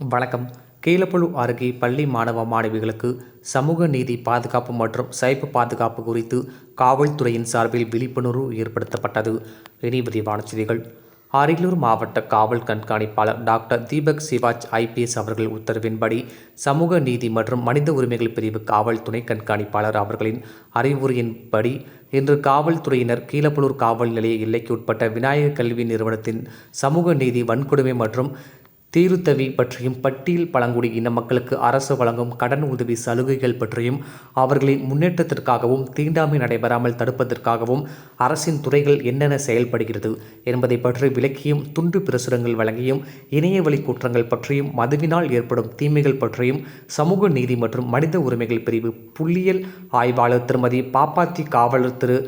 வணக்கம். கீழப்பழு அருகே பள்ளி மாணவ மாணவிகளுக்கு சமூக நீதி பாதுகாப்பு மற்றும் சைப்பு பாதுகாப்பு குறித்து காவல்துறையின் சார்பில் விழிப்புணர்வு ஏற்படுத்தப்பட்டது. இனி விரிவான செய்திகள். அரியலூர் மாவட்ட காவல் கண்காணிப்பாளர் டாக்டர் தீபக் சிவாஜ் ஐபிஎஸ் அவர்கள் உத்தரவின்படி சமூக நீதி மற்றும் மனித உரிமைகள் பிரிவு காவல் துணை கண்காணிப்பாளர் அவர்களின் அறிவுரையின்படி இன்று காவல்துறையினர் கீழப்பழூர் காவல் நிலைய எல்லைக்கு உட்பட்ட விநாயகர் கல்வி நிறுவனத்தின் சமூக நீதி வன்கொடுமை மற்றும் தீருத்தவி பற்றியும் பட்டியல் பழங்குடி இன மக்களுக்கு அரசு வழங்கும் கடன் உதவி சலுகைகள் பற்றியும் அவர்களின் முன்னேற்றத்திற்காகவும் தீண்டாமை நடைபெறாமல் தடுப்பதற்காகவும் அரசின் துறைகள் என்னென்ன செயல்படுகிறது என்பதை பற்றி விளக்கியும் துண்டு பிரசுரங்கள் வழங்கியும் இணையவழி குற்றங்கள் பற்றியும் மதுவினால் ஏற்படும் தீமைகள் பற்றியும் சமூக நீதி மற்றும் மனித உரிமைகள் பிரிவு புள்ளியியல் ஆய்வாளர் திருமதி பாப்பாத்தி காவலர் திரு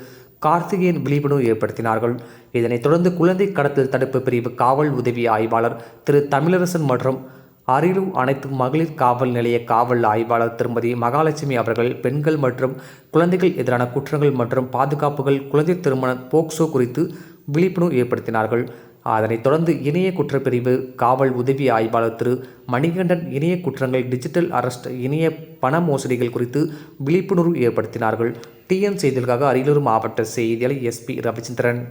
கார்த்திகேயன் விழிப்புணர்வு ஏற்படுத்தினார்கள். இதனைத் தொடர்ந்து குழந்தை கடத்தல் தடுப்பு பிரிவு காவல் உதவி ஆய்வாளர் திரு தமிழரசன் மற்றும் அரியலூர் அனைத்து மகளிர் காவல் நிலைய காவல் ஆய்வாளர் திருமதி மகாலட்சுமி அவர்கள் பெண்கள் மற்றும் குழந்தைகள் எதிரான குற்றங்கள் மற்றும் பாதுகாப்புகள் குழந்தை திருமண போக்சோ குறித்து விழிப்புணர்வு ஏற்படுத்தினார்கள். அதனைத் தொடர்ந்து இணைய குற்றப்பிரிவு காவல் உதவி ஆய்வாளர் திரு. மணிகண்டன் இணைய குற்றங்கள் டிஜிட்டல் அரெஸ்ட் இணைய பண மோசடிகள் குறித்து விழிப்புணர்வு ஏற்படுத்தினார்கள். டிஎன் செய்திகளுக்காக அரியலூர் மாவட்ட செய்தியாளர் எஸ்பி ரவிச்சந்திரன்.